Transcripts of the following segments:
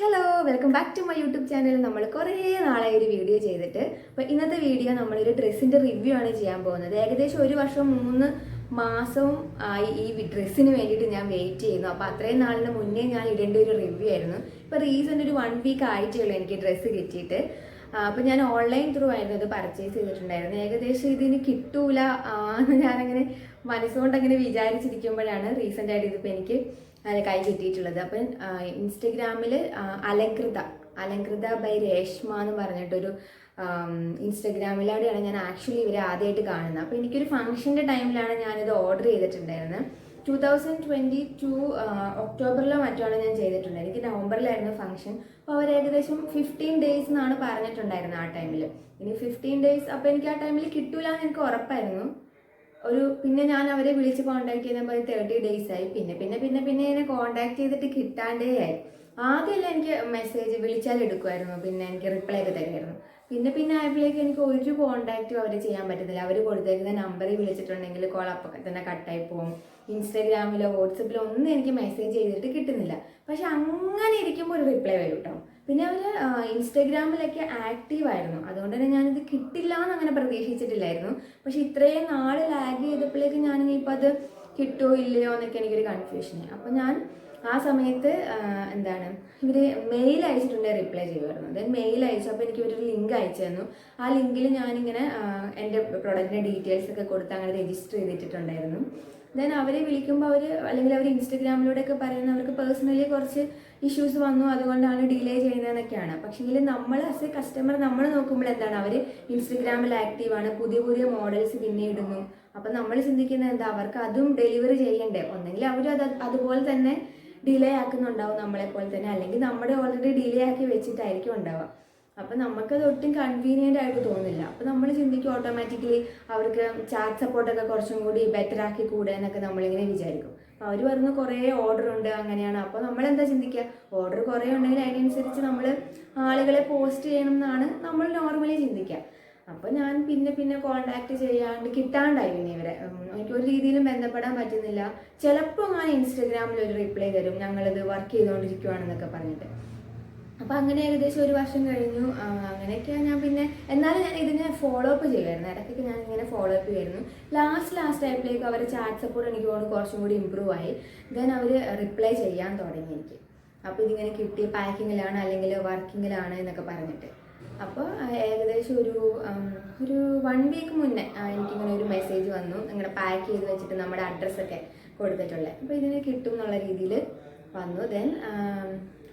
Hello welcome back to my YouTube channel നമ്മൾ കുറേ നാളായി ഒരു വീഡിയോ ചെയ്തിട്ട്. അപ്പോൾ ഇന്നത്തെ വീഡിയോ നമ്മളൊരു ഡ്രസ്സിന്റെ റിവ്യൂ ആണ് ചെയ്യാൻ പോകുന്നത്. ഏകദേശം ഒരു വർഷം മൂന്ന് മാസവും ആയി ഈ ഡ്രസ്സിന് വേണ്ടിയിട്ട് ഞാൻ വെയിറ്റ് ചെയ്യുന്നു. അപ്പോൾ അത്രയും നാളിന് മുന്നേ ഞാൻ ഇടേണ്ട ഒരു റിവ്യൂ ആയിരുന്നു. ഇപ്പോൾ റീസെന്റ് ഒരു വൺ വീക്ക് ആയിട്ടേ ഉള്ളൂ എനിക്ക് ഡ്രസ്സ് കിട്ടിയിട്ട്. അപ്പോൾ ഞാൻ ഓൺലൈൻ ത്രൂ ആയിരുന്നു അത് പർച്ചേസ് ചെയ്തിട്ടുണ്ടായിരുന്നു ഏകദേശം ഇതിന് കിട്ടൂല എന്ന് ഞാനങ്ങനെ മനസ്സുകൊണ്ട് അങ്ങനെ വിചാരിച്ചിരിക്കുമ്പോഴാണ് റീസെന്റ് ആയിട്ട് ഇതിപ്പോൾ എനിക്ക് കൈ കിട്ടിയിട്ടുള്ളത്. അപ്പം ഇൻസ്റ്റഗ്രാമിൽ അലങ്കൃത അലങ്കൃത ബൈ രേഷ്മ എന്ന് പറഞ്ഞിട്ടൊരു ഇൻസ്റ്റഗ്രാമിലൂടെയാണ് ഞാൻ ആക്ച്വലി ഇവരെ ആദ്യമായിട്ട് കാണുന്നത്. അപ്പോൾ എനിക്കൊരു ഫംഗ്ഷന്റെ ടൈമിലാണ് ഞാനിത് ഓർഡർ ചെയ്തിട്ടുണ്ടായിരുന്നത്. ടു തൗസൻഡ് ട്വന്റി ടു ഒക്ടോബറിലോ മറ്റോ ഞാൻ ചെയ്തിട്ടുണ്ട് എനിക്ക് നവംബറിലായിരുന്നു ഫംഗ്ഷൻ അപ്പോൾ അവർ ഏകദേശം ഫിഫ്റ്റീൻ ഡേയ്സ് എന്നാണ് പറഞ്ഞിട്ടുണ്ടായിരുന്നത് ആ ടൈമിൽ ഇനി ഫിഫ്റ്റീൻ ഡേയ്സ് അപ്പോൾ എനിക്ക് ആ ടൈമിൽ കിട്ടൂല എന്ന് എനിക്ക് ഉറപ്പായിരുന്നു. ഒരു പിന്നെ ഞാൻ അവരെ വിളിച്ച് കോണ്ടാക്ട് ചെയ്തപ്പോൾ തേർട്ടി ഡേയ്സ് ആയി. പിന്നെ പിന്നെ പിന്നെ പിന്നെ എന്നെ കോണ്ടാക്ട് ചെയ്തിട്ട് കിട്ടാണ്ടേ ആയി. ആദ്യമല്ല എനിക്ക് മെസ്സേജ് വിളിച്ചാൽ എടുക്കുമായിരുന്നു പിന്നെ എനിക്ക് റിപ്ലൈ ഒക്കെ തരുമായിരുന്നു. പിന്നെ പിന്നെ ആയപ്പോഴേക്ക് എനിക്ക് ഒരു കോണ്ടാക്റ്റും അവരെ ചെയ്യാൻ പറ്റത്തില്ല. അവർ കൊടുത്തേക്കുന്ന നമ്പറിൽ വിളിച്ചിട്ടുണ്ടെങ്കിൽ കോൾ അപ്പം തന്നെ കട്ടായി പോകും ഇൻസ്റ്റാഗ്രാമിലോ വാട്സപ്പിലോ ഒന്നും എനിക്ക് മെസ്സേജ് ചെയ്തിട്ട് കിട്ടുന്നില്ല. പക്ഷെ അങ്ങനെ ഇരിക്കുമ്പോൾ ഒരു റിപ്ലൈ വരും കേട്ടോ പിന്നെ അവർ ഇൻസ്റ്റഗ്രാമിലൊക്കെ ആക്റ്റീവ് ആയിരുന്നു അതുകൊണ്ട് തന്നെ ഞാനിത് കിട്ടില്ല എന്ന് അങ്ങനെ പ്രതീക്ഷിച്ചിട്ടില്ലായിരുന്നു. പക്ഷെ ഇത്രയും നാൾ ലാഗ് ചെയ്തപ്പോഴേക്ക് ഞാൻ ഇനിയിപ്പോൾ അത് കിട്ടുമോ ഇല്ലയോ എന്നൊക്കെ എനിക്കൊരു കൺഫ്യൂഷനായി അപ്പോൾ ഞാൻ ആ സമയത്ത് എന്താണ് ഇവർ മെയിൽ അയച്ചിട്ടുണ്ട് റിപ്ലൈ ചെയ്യുമായിരുന്നു ദെൻ മെയിൽ അയച്ചു. അപ്പോൾ എനിക്ക് ഇവരൊരു ലിങ്ക് അയച്ചു തന്നു. ആ ലിങ്കിൽ ഞാനിങ്ങനെ എന്റെ പ്രൊഡക്റ്റിന്റെ ഡീറ്റെയിൽസ് ഒക്കെ കൊടുത്ത് അങ്ങനെ രജിസ്റ്റർ ചെയ്തിട്ടുണ്ടായിരുന്നു ദെൻ അവരെ വിളിക്കുമ്പോൾ അവർ അല്ലെങ്കിൽ അവർ ഇൻസ്റ്റഗ്രാമിലൂടെയൊക്കെ പറയുന്ന അവർക്ക് പേഴ്സണലി കുറച്ച് ഇഷ്യൂസ് വന്നു. അതുകൊണ്ടാണ് ഡിലേ ചെയ്യുന്നതെന്നൊക്കെയാണ്. പക്ഷേങ്കിൽ നമ്മൾ ആസ് എ കസ്റ്റമർ നമ്മൾ നോക്കുമ്പോൾ എന്താണ് അവർ ഇൻസ്റ്റഗ്രാമിൽ ആക്റ്റീവാണ് പുതിയ പുതിയ മോഡൽസ് പിന്നെ ഇടുന്നു. അപ്പം നമ്മൾ ചിന്തിക്കുന്നത് എന്താ അവർക്ക് അതും ഡെലിവറി ചെയ്യണ്ടേ? ഒന്നെങ്കിൽ അവർ അത് അതുപോലെ തന്നെ ഡിലേ ആക്കുന്നുണ്ടാവും നമ്മളെ പോലെ തന്നെ. അല്ലെങ്കിൽ നമ്മുടെ ഓൾറെഡി ഡിലേ ആക്കി വെച്ചിട്ടായിരിക്കും ഉണ്ടാവുക. അപ്പം നമുക്കത് ഒട്ടും കൺവീനിയന്റ് ആയിട്ട് തോന്നില്ല അപ്പം നമ്മൾ ചിന്തിക്കും ഓട്ടോമാറ്റിക്കലി അവർക്ക് ചാറ്റ് സപ്പോർട്ടൊക്കെ കുറച്ചും കൂടി ബെറ്റർ ആക്കി കൂടെ എന്നൊക്കെ നമ്മളിങ്ങനെ വിചാരിക്കും. അപ്പോൾ അവർ പറയുന്ന കുറേ ഓർഡർ ഉണ്ട് അങ്ങനെയാണ്. അപ്പോൾ നമ്മൾ എന്താ ചിന്തിക്കുക? ഓർഡർ കുറേ ഉണ്ടെങ്കിൽ അതിനനുസരിച്ച് നമ്മൾ ആളുകളെ പോസ്റ്റ് ചെയ്യണം എന്നാണ് നമ്മൾ നോർമലി ചിന്തിക്കുക. അപ്പോൾ ഞാൻ പിന്നെ പിന്നെ കോണ്ടാക്ട് ചെയ്യാണ്ട് കിട്ടാണ്ടായി പിന്നെ ഇവരെ എനിക്ക് ഒരു രീതിയിലും ബന്ധപ്പെടാൻ പറ്റുന്നില്ല. ചിലപ്പോൾ ഞാൻ ഇൻസ്റ്റഗ്രാമിൽ ഒരു റിപ്ലൈ തരും. ഞങ്ങളിത് വർക്ക് ചെയ്തുകൊണ്ടിരിക്കുവാണെന്നൊക്കെ പറഞ്ഞിട്ട്. അപ്പോൾ അങ്ങനെ ഏകദേശം ഒരു വർഷം കഴിഞ്ഞു. അങ്ങനെയൊക്കെയാണ് ഞാൻ പിന്നെ എന്നാലും ഞാൻ ഇതിനെ ഫോളോ അപ്പ് ചെയ്യുമായിരുന്നു ഇടയ്ക്കൊക്കെ ഞാൻ ഇങ്ങനെ ഫോളോ അപ്പ് ചെയ്യുമായിരുന്നു ലാസ്റ്റ് ലാസ്റ്റ് ടൈപ്പിലേക്ക് അവർ ചാറ്റ് സപ്പോർട്ട് എനിക്ക് തോന്നുന്നു കുറച്ചും കൂടി ഇമ്പ്രൂവ് ആയി. ദെൻ അവർ റിപ്ലൈ ചെയ്യാൻ തുടങ്ങി എനിക്ക്. അപ്പോൾ ഇതിങ്ങനെ കിട്ടി. പാക്കിങ്ങിലാണ് അല്ലെങ്കിൽ വർക്കിങ്ങിലാണ് എന്നൊക്കെ പറഞ്ഞിട്ട്. അപ്പോൾ ഏകദേശം ഒരു ഒരു വൺ വീക്ക് മുന്നേ എനിക്കിങ്ങനെ ഒരു മെസ്സേജ് വന്നു. നിങ്ങളുടെ പാക്ക് ചെയ്ത് വെച്ചിട്ട് നമ്മുടെ അഡ്രസ്സൊക്കെ കൊടുത്തിട്ടുള്ളത് അപ്പോൾ ഇതിന് കിട്ടും എന്നുള്ള രീതിയിൽ വന്നു. ദെൻ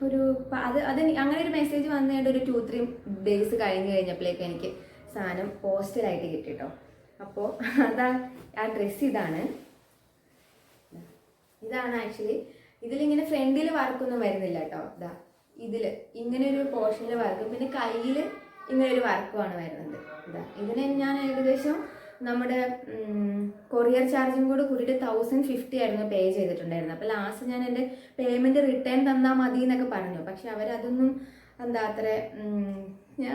ഒരു അത് അത് അങ്ങനെ ഒരു മെസ്സേജ് വന്നു കഴിഞ്ഞിട്ട് ഒരു ടു ത്രീ ഡേയ്സ് കഴിഞ്ഞ് കഴിഞ്ഞപ്പോഴേക്കും എനിക്ക് സാധനം പോസ്റ്റലായിട്ട് കിട്ടി കേട്ടോ അപ്പോൾ അതാ ആ ഡ്രസ്സ് ഇതാണ്. ഇതാണ് ആക്ച്വലി ഇതിലിങ്ങനെ ഫ്രണ്ടിൽ വർക്കൊന്നും വരുന്നില്ല കേട്ടോ ഇതാ ഇതിൽ ഇങ്ങനെ ഒരു പോർഷനിൽ വർക്കും പിന്നെ കയ്യിൽ ഇങ്ങനെ ഒരു വർക്കുമാണ് വരുന്നത്. ഇതാ ഇതിന് ഞാൻ ഏകദേശം നമ്മുടെ കൊറിയർ ചാർജും കൂടെ കൂടിയിട്ട് തൗസൻഡ് ഫിഫ്റ്റി ആയിരുന്നു പേ ചെയ്തിട്ടുണ്ടായിരുന്നത്. അപ്പോൾ ലാസ്റ്റ് ഞാൻ എന്റെ പേയ്മെന്റ് റിട്ടേൺ തന്നാൽ മതി എന്നൊക്കെ പറഞ്ഞു. പക്ഷെ അവരതൊന്നും എന്താ അത്ര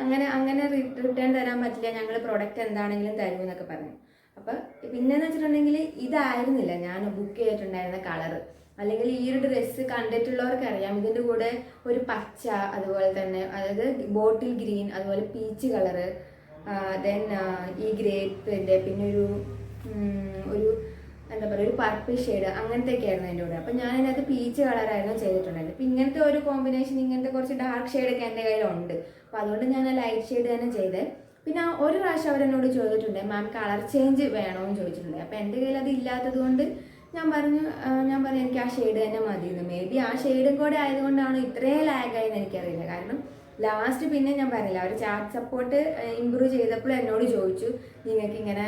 അങ്ങനെ അങ്ങനെ റിട്ടേൺ തരാൻ പറ്റില്ല. ഞങ്ങൾ പ്രൊഡക്റ്റ് എന്താണെങ്കിലും തരും എന്നൊക്കെ പറഞ്ഞു. അപ്പോൾ പിന്നെന്ന് വെച്ചിട്ടുണ്ടെങ്കിൽ ഇതായിരുന്നില്ല. ഞാൻ ബുക്ക് ചെയ്തിട്ടുണ്ടായിരുന്ന കളറ് അല്ലെങ്കിൽ ഈ ഒരു ഡ്രസ്സ് കണ്ടിട്ടുള്ളവർക്ക് അറിയാം ഇതിന്റെ കൂടെ ഒരു പച്ച അതുപോലെ തന്നെ അതായത് ബോട്ടിൽ ഗ്രീൻ അതുപോലെ പീച്ച് കളറ് ദെൻ ഈ ഗ്രേപ്പിന്റെ പിന്നെ ഒരു ഒരു എന്താ പറയുക ഒരു പർപ്പിൾ ഷെയ്ഡ് അങ്ങനത്തെ ഒക്കെ ആയിരുന്നു എന്റെ കൂടെ. അപ്പം ഞാൻ അതിനകത്ത് പീച്ച് കളറായിരുന്നു ചെയ്തിട്ടുണ്ടായിരുന്നത്. അപ്പം ഇങ്ങനത്തെ ഒരു കോമ്പിനേഷൻ ഇങ്ങനത്തെ കുറച്ച് ഡാർക്ക് ഷെയ്ഡൊക്കെ എന്റെ കയ്യിലുണ്ട്. അപ്പോൾ അതുകൊണ്ട് ഞാൻ ആ ലൈറ്റ് ഷെയ്ഡ് തന്നെ ചെയ്തത് പിന്നെ ഒരു പ്രാവശ്യം അവരെന്നോട് ചോദിച്ചിട്ടുണ്ട് മാം കളർ ചേഞ്ച് വേണമെന്ന് ചോദിച്ചിട്ടുണ്ട്. അപ്പോൾ എന്റെ കയ്യിൽ അത് ഇല്ലാത്തത് കൊണ്ട് ഞാൻ പറഞ്ഞു ഞാൻ പറഞ്ഞു എനിക്ക് ആ ഷെയ്ഡ് തന്നെ മതിയെന്ന്. മേ ബി ആ ഷെയ്ഡും കൂടെ ആയതുകൊണ്ടാണ് ഇത്രയും ലാഗായെന്ന് എനിക്കറിയില്ല. കാരണം ലാസ്റ്റ് പിന്നെ ഞാൻ പറഞ്ഞില്ല അവർ ചാറ്റ് സപ്പോർട്ട് ഇമ്പ്രൂവ് ചെയ്തപ്പോൾ എന്നോട് ചോദിച്ചു നിങ്ങൾക്ക് ഇങ്ങനെ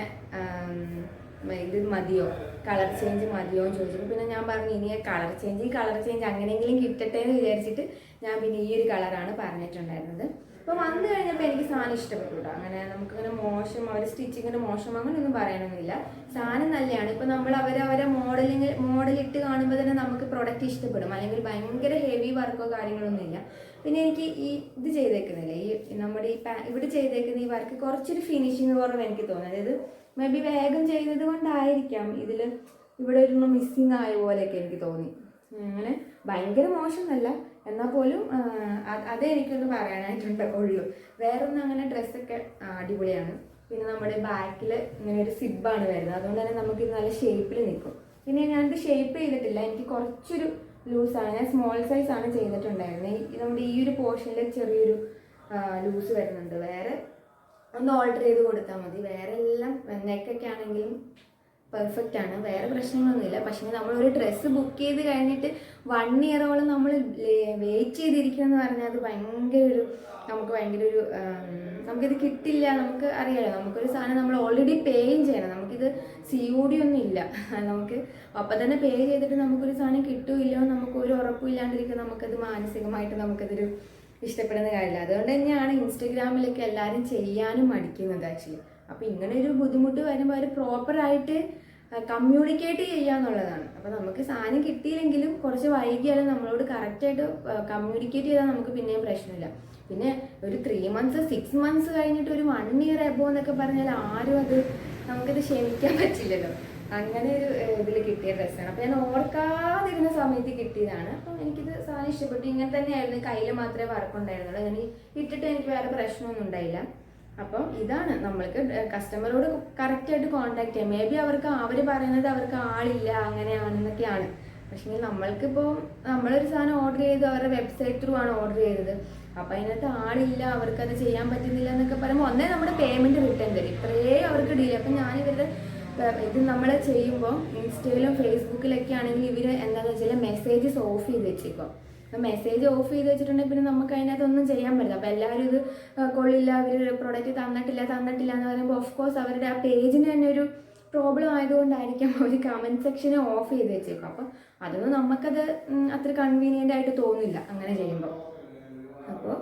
ഇത് മതിയോ? കളർ ചേഞ്ച് മതിയോ? എന്ന് ചോദിച്ചപ്പോൾ പിന്നെ ഞാൻ പറഞ്ഞു ഇനി കളർ ചേഞ്ച് ഈ കളർ ചേഞ്ച് അങ്ങനെയെങ്കിലും കിട്ടട്ടെ എന്ന് വിചാരിച്ചിട്ട് ഞാൻ പിന്നെ ഈ ഒരു കളറാണ് പറഞ്ഞിട്ടുണ്ടായിരുന്നത്. അപ്പോൾ വന്നു കഴിഞ്ഞപ്പോൾ എനിക്ക് സാധനം ഇഷ്ടപ്പെട്ടു അങ്ങനെ നമുക്ക് നമുക്കിങ്ങനെ മോശം അവർ സ്റ്റിച്ചിങ്ങിന് മോശം അങ്ങനെയൊന്നും പറയണമെന്നില്ല സാധനം നല്ലതാണ് ഇപ്പൊ നമ്മൾ അവർ അവരെ മോഡലിങ് മോഡലിട്ട് കാണുമ്പോൾ തന്നെ നമുക്ക് പ്രൊഡക്റ്റ് ഇഷ്ടപ്പെടും. അല്ലെങ്കിൽ ഭയങ്കര ഹെവി വർക്കോ കാര്യങ്ങളൊന്നും ഇല്ല. പിന്നെ എനിക്ക് ഈ ഇത് ചെയ്തേക്കുന്നില്ലേ? ഈ നമ്മുടെ ഈ ഇവിടെ ചെയ്തേക്കുന്ന ഈ വർക്ക് കുറച്ചൊരു ഫിനിഷിങ് കുറവ് എനിക്ക് തോന്നുന്നത്. അതായത് മേ ബി വേഗം ചെയ്തത് കൊണ്ടായിരിക്കാം. ഇതിൽ ഇവിടെ ഒരു മിസ്സിങ് ആയ പോലെയൊക്കെ എനിക്ക് തോന്നി. അങ്ങനെ ഭയങ്കര മോശമെന്നല്ല എന്നാൽ പോലും അതേ എനിക്കൊന്ന് പറയാനായിട്ടുണ്ട് ഉള്ളൂ. വേറൊന്നും അങ്ങനെ ഡ്രസ്സൊക്കെ അടിപൊളിയാണ്. പിന്നെ നമ്മുടെ ബാക്കിൽ ഇങ്ങനെ ഒരു സിബാണ് വരുന്നത്. അതുകൊണ്ട് തന്നെ നമുക്ക് നല്ല ഷേപ്പിൽ നിൽക്കും. പിന്നെ ഞാനിത് ഷേപ്പ് ചെയ്തിട്ടില്ല. എനിക്ക് കുറച്ചൊരു ലൂസാണ് ഞാൻ സ്മോൾ സൈസ് ആണ് ചെയ്തിട്ടുണ്ടായിരുന്നത് നമ്മുടെ ഈ ഒരു പോർഷനിൽ ചെറിയൊരു ലൂസ് വരുന്നുണ്ട്. വേറെ ഒന്ന് ഓൾട്ടർ ചെയ്ത് കൊടുത്താൽ മതി. വേറെ എല്ലാം നെക്കൊക്കെ ആണെങ്കിലും പെർഫെക്റ്റ് ആണ്. വേറെ പ്രശ്നങ്ങളൊന്നുമില്ല. പക്ഷേ നമ്മൾ ഒരു ഡ്രസ്സ് ബുക്ക് ചെയ്ത് കഴിഞ്ഞിട്ട് വൺ ഇയറോളം നമ്മൾ വെയിറ്റ് ചെയ്തിരിക്കുക എന്ന് പറഞ്ഞാൽ അത് ഭയങ്കര ഒരു നമുക്ക് ഭയങ്കര ഒരു നമുക്കിത് കിട്ടില്ല. നമുക്ക് അറിയാലോ. നമുക്കൊരു സാധനം നമ്മൾ ഓൾറെഡി പേയും ചെയ്യണം. നമുക്കിത് സി ഒ ഡി ഒന്നും ഇല്ല നമുക്ക് അപ്പം തന്നെ പേ ചെയ്തിട്ട് നമുക്കൊരു സാധനം കിട്ടുമില്ലോ നമുക്ക് ഒരു ഉറപ്പും ഇല്ലാണ്ടിരിക്കുക നമുക്കത് മാനസികമായിട്ട് നമുക്കതൊരു ഇഷ്ടപ്പെടുന്ന കാര്യമില്ല. അതുകൊണ്ട് തന്നെയാണ് ഇൻസ്റ്റഗ്രാമിലൊക്കെ എല്ലാവരും ചെയ്യാനും മടിക്കുന്നത് ആക്ച്വലി അപ്പോൾ ഇങ്ങനെ ഒരു ബുദ്ധിമുട്ട് വരുമ്പോൾ അവർ പ്രോപ്പറായിട്ട് കമ്മ്യൂണിക്കേറ്റ് ചെയ്യുക എന്നുള്ളതാണ് അപ്പോൾ നമുക്ക് സാധനം കിട്ടിയില്ലെങ്കിലും കുറച്ച് വൈകിയാലും നമ്മളോട് കറക്റ്റായിട്ട് കമ്മ്യൂണിക്കേറ്റ് ചെയ്താൽ നമുക്ക് പിന്നെയും പ്രശ്നമില്ല. പിന്നെ ഒരു ത്രീ മന്ത്സ് സിക്സ് മന്ത്സ് കഴിഞ്ഞിട്ട് ഒരു വൺ ഇയർ എബോ എന്നൊക്കെ പറഞ്ഞാൽ ആരും അത് നമുക്കത് ക്ഷമിക്കാൻ പറ്റില്ലല്ലോ. അങ്ങനെ ഒരു ഇതിൽ കിട്ടിയ ഡ്രസ്സാണ് അപ്പോൾ ഞാൻ ഓർക്കാതിരുന്ന സമയത്ത് കിട്ടിയതാണ്. അപ്പം എനിക്കിത് സാധനം ഇഷ്ടപ്പെട്ടു. ഇങ്ങനെ തന്നെയായിരുന്നു. കയ്യിൽ മാത്രമേ വർക്കുണ്ടായിരുന്നുള്ളൂ അങ്ങനെ ഇട്ടിട്ട് എനിക്ക് വേറെ പ്രശ്നമൊന്നും ഉണ്ടായില്ല. അപ്പം ഇതാണ് നമ്മൾക്ക് കസ്റ്റമറോട് കറക്റ്റായിട്ട് കോണ്ടാക്ട് ചെയ്യാം മേ ബി അവർക്ക് അവർ പറയുന്നത് അവർക്ക് ആളില്ല അങ്ങനെയാണെന്നൊക്കെയാണ്. പക്ഷേ നമ്മൾക്കിപ്പോൾ നമ്മളൊരു സാധനം ഓർഡർ ചെയ്ത് അവരുടെ വെബ്സൈറ്റ് ത്രൂ ആണ് ഓർഡർ ചെയ്തത്. അപ്പം അതിനകത്ത് ആളില്ല അത് ചെയ്യാൻ പറ്റുന്നില്ല എന്നൊക്കെ പറയുമ്പോൾ ഒന്നേ നമ്മുടെ പേയ്മെന്റ് റിട്ടേൺ തരും ഇത്രയേ അവർക്ക് ഡീൽ അപ്പം ഞാൻ ഇവരുടെ ഇത് നമ്മൾ ചെയ്യുമ്പോൾ ഇൻസ്റ്റയിലും ഫേസ്ബുക്കിലൊക്കെ ആണെങ്കിൽ ഇവർ എന്താണെന്ന് വെച്ചാൽ മെസ്സേജസ് ഓഫ് ചെയ്ത് വെച്ചേക്കും. മെസ്സേജ് ഓഫ് ചെയ്ത് വെച്ചിട്ടുണ്ടെങ്കിൽ പിന്നെ നമുക്ക് അതിനകത്തൊന്നും ചെയ്യാൻ പറ്റില്ല. അപ്പോൾ എല്ലാവരും ഇത് കൊള്ളില്ല അവർ പ്രൊഡക്റ്റ് തന്നിട്ടില്ല തന്നിട്ടില്ല എന്ന് പറയുമ്പോൾ ഓഫ് കോഴ്സ് അവരുടെ ആ പേജിന് തന്നെ ഒരു പ്രോബ്ലം ആയതുകൊണ്ടായിരിക്കും അവർ കമന്റ് സെക്ഷനെ ഓഫ് ചെയ്ത് വെച്ചേക്കും. അപ്പോൾ അതൊന്നും നമുക്കത് അത്ര കൺവീനിയന്റ് ആയിട്ട് തോന്നില്ല അങ്ങനെ ചെയ്യുമ്പോൾ അപ്പോൾ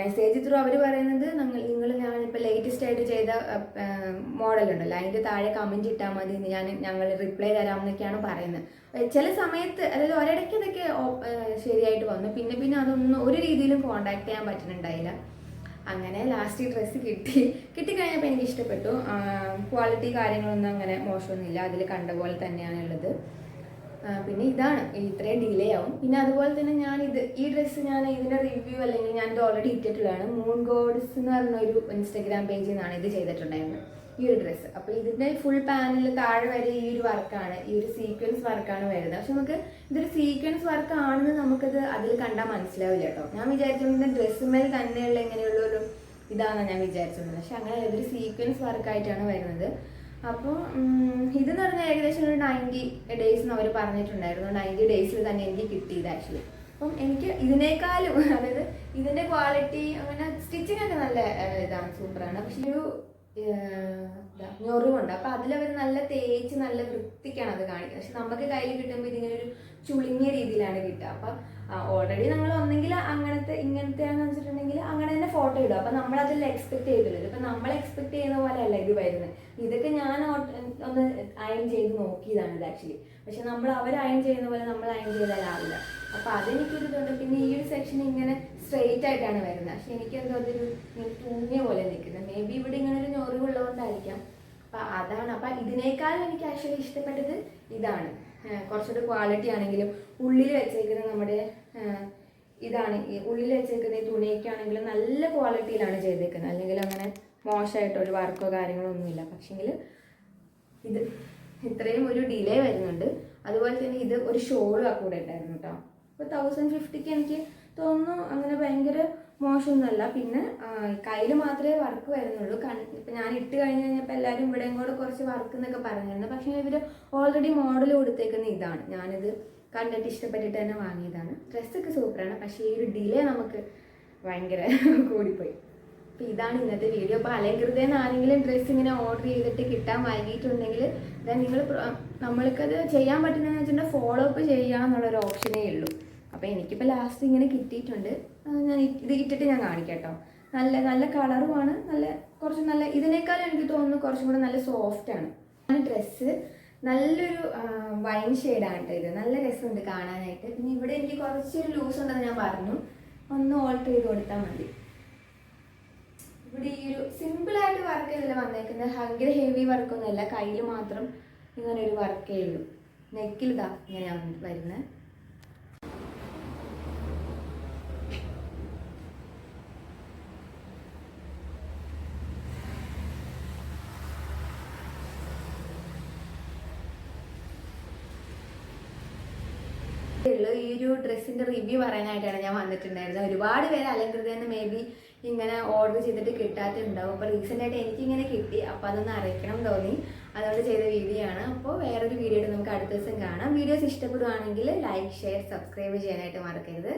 മെസ്സേജ് ത്രൂ അവർ പറയുന്നത് നിങ്ങൾ നിങ്ങൾ ഞാനിപ്പോൾ ലേറ്റസ്റ്റ് ആയിട്ട് ചെയ്ത മോഡൽ ഉണ്ടല്ലോ. അതിന്റെ താഴെ കമന്റ് ഇട്ടാൽ മതി ഞാൻ ഞങ്ങൾ റിപ്ലൈ തരാം എന്നൊക്കെയാണ് പറയുന്നത്. ചില സമയത്ത് അതായത് ഒരിടയ്ക്ക് ഇതൊക്കെ ശരിയായിട്ട് വന്നു. പിന്നെ പിന്നെ അതൊന്നും ഒരു രീതിയിലും കോണ്ടാക്ട് ചെയ്യാൻ പറ്റുന്നുണ്ടായില്ല. അങ്ങനെ ലാസ്റ്റ് ഡ്രസ്സ് കിട്ടി. കിട്ടിക്കഴിഞ്ഞപ്പോൾ എനിക്ക് ഇഷ്ടപ്പെട്ടു ക്വാളിറ്റി കാര്യങ്ങളൊന്നും അങ്ങനെ മോശമൊന്നുമില്ല. അതിൽ കണ്ട പോലെ തന്നെയാണ് ഉള്ളത് ആ, പിന്നെ ഇതാണ്. ഇത്രയും ഡിലേ ആവും. പിന്നെ അതുപോലെ തന്നെ ഞാൻ ഇത് ഈ ഡ്രസ്സ് ഞാൻ ഇതിന്റെ റിവ്യൂ അല്ലെങ്കിൽ ഞാൻ ഇത് ഓൾറെഡി ഇട്ടിട്ടുള്ളതാണ്. മൂൺ ഗോഡ്സ് എന്ന് പറഞ്ഞ ഒരു ഇൻസ്റ്റഗ്രാം പേജിൽ നിന്നാണ് ഇത് ചെയ്തിട്ടുണ്ടായിരുന്നത്. ഈ ഒരു ഡ്രസ്സ് അപ്പോൾ ഇതിന്റെ ഫുൾ പാനൽ താഴെ വരെ ഈ ഒരു വർക്കാണ് ഈ ഒരു സീക്വൻസ് വർക്കാണ് വരുന്നത്. പക്ഷെ നമുക്ക് ഇതൊരു സീക്വൻസ് വർക്ക് ആണെന്ന് നമുക്കത് അതിൽ കണ്ടാൽ മനസ്സിലാവില്ല കേട്ടോ. ഞാൻ വിചാരിച്ചിരുന്നത് ഡ്രസ്സുമേൽ തന്നെയുള്ള ഇങ്ങനെയുള്ള ഒരു ഇതാണെന്ന് ഞാൻ വിചാരിച്ചിരുന്നത് പക്ഷെ അങ്ങനെ ഇതൊരു സീക്വൻസ് വർക്കായിട്ടാണ് വരുന്നത്. അപ്പോൾ ഇതെന്ന് പറഞ്ഞാൽ ഏകദേശം ഒരു നയന്റി ഡേയ്സ് എന്ന് അവർ പറഞ്ഞിട്ടുണ്ടായിരുന്നു. നയന്റി ഡേയ്സിൽ തന്നെ എനിക്ക് കിട്ടിയത് ആക്ച്വലി അപ്പം എനിക്ക് ഇതിനേക്കാളും അതായത് ഇതിന്റെ ക്വാളിറ്റി അങ്ങനെ സ്റ്റിച്ചിങ് ഒക്കെ നല്ല ഇതാണ് സൂപ്പറാണ് പക്ഷേ ഒരു ഞൊറിവുണ്ട്. അപ്പോൾ അതിലവർ നല്ല തേച്ച് നല്ല വൃത്തിക്കാണ് അത് കാണിക്കുന്നത്. പക്ഷെ നമുക്ക് കയ്യിൽ കിട്ടുമ്പോൾ ഇതിങ്ങനെ ഒരു ചുളുങ്ങിയ രീതിയിലാണ് കിട്ടുക. അപ്പം ഓൾറെഡി നമ്മൾ ഒന്നെങ്കിൽ അങ്ങനത്തെ ഇങ്ങനത്തെയാണെന്ന് വെച്ചിട്ടുണ്ടെങ്കിൽ അങ്ങനെ തന്നെ ഫോട്ടോ ഇടും. അപ്പം നമ്മൾ അതിൽ എക്സ്പെക്ട് ചെയ്തിട്ടുള്ളത്. ഇപ്പം നമ്മൾ എക്സ്പെക്ട് ചെയ്യുന്ന പോലെ അല്ല ഇത് വരുന്നത്. ഇതൊക്കെ ഞാൻ ഒന്ന് അയൺ ചെയ്ത് നോക്കിയതാണ് ഇത് ആക്ച്വലി പക്ഷെ നമ്മൾ അവർ അയൺ ചെയ്യുന്ന പോലെ നമ്മൾ അയൺ ചെയ്താലാവില്ല അപ്പം അതെനിക്കൊരു ഇതുണ്ട് പിന്നെ ഈ ഒരു സെക്ഷൻ ഇങ്ങനെ സ്ട്രെയിറ്റ് ആയിട്ടാണ് വരുന്നത്. പക്ഷെ എനിക്കെന്തോ അതൊരു ഇങ്ങനെ തൂങ്ങിയ പോലെ നിൽക്കുന്നത്. മേ ബി ഇവിടെ ഇങ്ങനെ ഒരു ഞൊറിവുള്ളതുകൊണ്ടായിരിക്കാം. അപ്പം അതാണ്. അപ്പം ഇതിനേക്കാളും എനിക്ക് ആക്ച്വലി ഇഷ്ടപ്പെട്ടത് ഇതാണ്. കുറച്ചുകൂടി ക്വാളിറ്റി ആണെങ്കിലും ഉള്ളിൽ വെച്ചേക്കുന്ന നമ്മുടെ ഇതാണ്. ഉള്ളിൽ വെച്ചേക്കുന്ന ഈ തുണിയൊക്കെ നല്ല ക്വാളിറ്റിയിലാണ് ചെയ്തേക്കുന്നത്. അല്ലെങ്കിൽ അങ്ങനെ മോശമായിട്ടോ ഒരു വർക്കോ കാര്യങ്ങളോ ഒന്നുമില്ല. പക്ഷേങ്കിൽ ഇത് ഇത്രയും ഒരു ഡിലേ വരുന്നുണ്ട്. അതുപോലെ തന്നെ ഇത് ഒരു ഷോളും ആ കൂടെ ഉണ്ടായിരുന്നു കേട്ടോ അപ്പോൾ തൗസൻഡ് ഫിഫ്റ്റിക്ക് എനിക്ക് തോന്നുന്നു അങ്ങനെ ഭയങ്കര മോശമൊന്നുമല്ല. പിന്നെ കയ്യിൽ മാത്രമേ വർക്ക് വരുന്നുള്ളൂ. കൺ ഇപ്പം ഞാൻ ഇട്ട് കഴിഞ്ഞ് കഴിഞ്ഞപ്പോൾ എല്ലാവരും ഇവിടെയും കൂടെ കുറച്ച് വർക്ക് എന്നൊക്കെ പറഞ്ഞിരുന്നു. പക്ഷേ ഇവർ ഓൾറെഡി മോഡൽ കൊടുത്തേക്കുന്ന ഇതാണ്. ഞാനിത് കണ്ടിട്ട് ഇഷ്ടപ്പെട്ടിട്ട് തന്നെ വാങ്ങിയതാണ്. ഡ്രസ്സൊക്കെ സൂപ്പറാണ്. പക്ഷേ ഈ ഒരു ഡിലേ നമുക്ക് ഭയങ്കര കൂടിപ്പോയി. അപ്പോൾ ഇതാണ് ഇന്നത്തെ വീഡിയോ അപ്പോൾ അലങ്കൃതേന്ന് ആരെങ്കിലും ഡ്രസ്സ് ഇങ്ങനെ ഓർഡർ ചെയ്തിട്ട് കിട്ടാൻ വൈകിയിട്ടുണ്ടെങ്കിൽ ദാൻ നിങ്ങൾ നമ്മൾക്കത് ചെയ്യാൻ പറ്റുന്നതെന്ന് വെച്ചിട്ടുണ്ടെങ്കിൽ ഫോളോ അപ്പ് ചെയ്യുക എന്നുള്ളൊരു ഓപ്ഷനേ ഉള്ളൂ. അപ്പോൾ എനിക്കിപ്പോൾ ലാസ്റ്റ് ഇങ്ങനെ കിട്ടിയിട്ടുണ്ട്. ഞാൻ ഇത് ഇട്ടിട്ട് ഞാൻ കാണിക്കട്ടോ നല്ല നല്ല കളറുമാണ് നല്ല കുറച്ച് നല്ല ഇതിനേക്കാളും എനിക്ക് തോന്നുന്നു കുറച്ചും കൂടെ നല്ല സോഫ്റ്റ് ആണ്. ഡ്രസ്സ് നല്ലൊരു വൈൻ ഷെയ്ഡാണ് ഇത്. നല്ല രസമുണ്ട് കാണാനായിട്ട്. പിന്നെ ഇവിടെ എനിക്ക് കുറച്ചൊരു ലൂസ് ഉണ്ടെന്ന് ഞാൻ പറഞ്ഞു. ഒന്ന് ഓൾട്ടർ ചെയ്ത് കൊടുത്താൽ മതി. ഇവിടെ ഈ ഒരു സിമ്പിളായിട്ട് വർക്ക് ചെയ്തല്ല വന്നേക്കുന്നത് ഭയങ്കര ഹെവി വർക്കൊന്നുമല്ല കയ്യിൽ മാത്രം ഇങ്ങനെ ഒരു വർക്കേ ഉള്ളൂ. നെക്കിൽ ഇതാ ഇങ്ങനെയാണ് വരുന്നത് ഈ ഒരു ഡ്രസ്സിന്റെ റിവ്യൂ പറയാനായിട്ടാണ് ഞാൻ വന്നിട്ടുണ്ടായിരുന്നത്. ഒരുപാട് പേര് അലങ്കൃതെന്ന് മേ ബി ഇങ്ങനെ ഓർഡർ ചെയ്തിട്ട് കിട്ടാത്തുണ്ടാവും അപ്പോൾ റീസെന്റ് ആയിട്ട് എനിക്കിങ്ങനെ കിട്ടി. അപ്പൊ അതൊന്ന് അറിയിക്കണം തോന്നി. അതുകൊണ്ട് ചെയ്ത വീഡിയോ ആണ്. അപ്പോൾ വേറൊരു വീഡിയോ നമുക്ക് അടുത്ത ദിവസം കാണാം. വീഡിയോസ് ഇഷ്ടപ്പെടുവാണെങ്കിൽ ലൈക്ക് ഷെയർ സബ്സ്ക്രൈബ് ചെയ്യാനായിട്ട് മറക്കരുത്.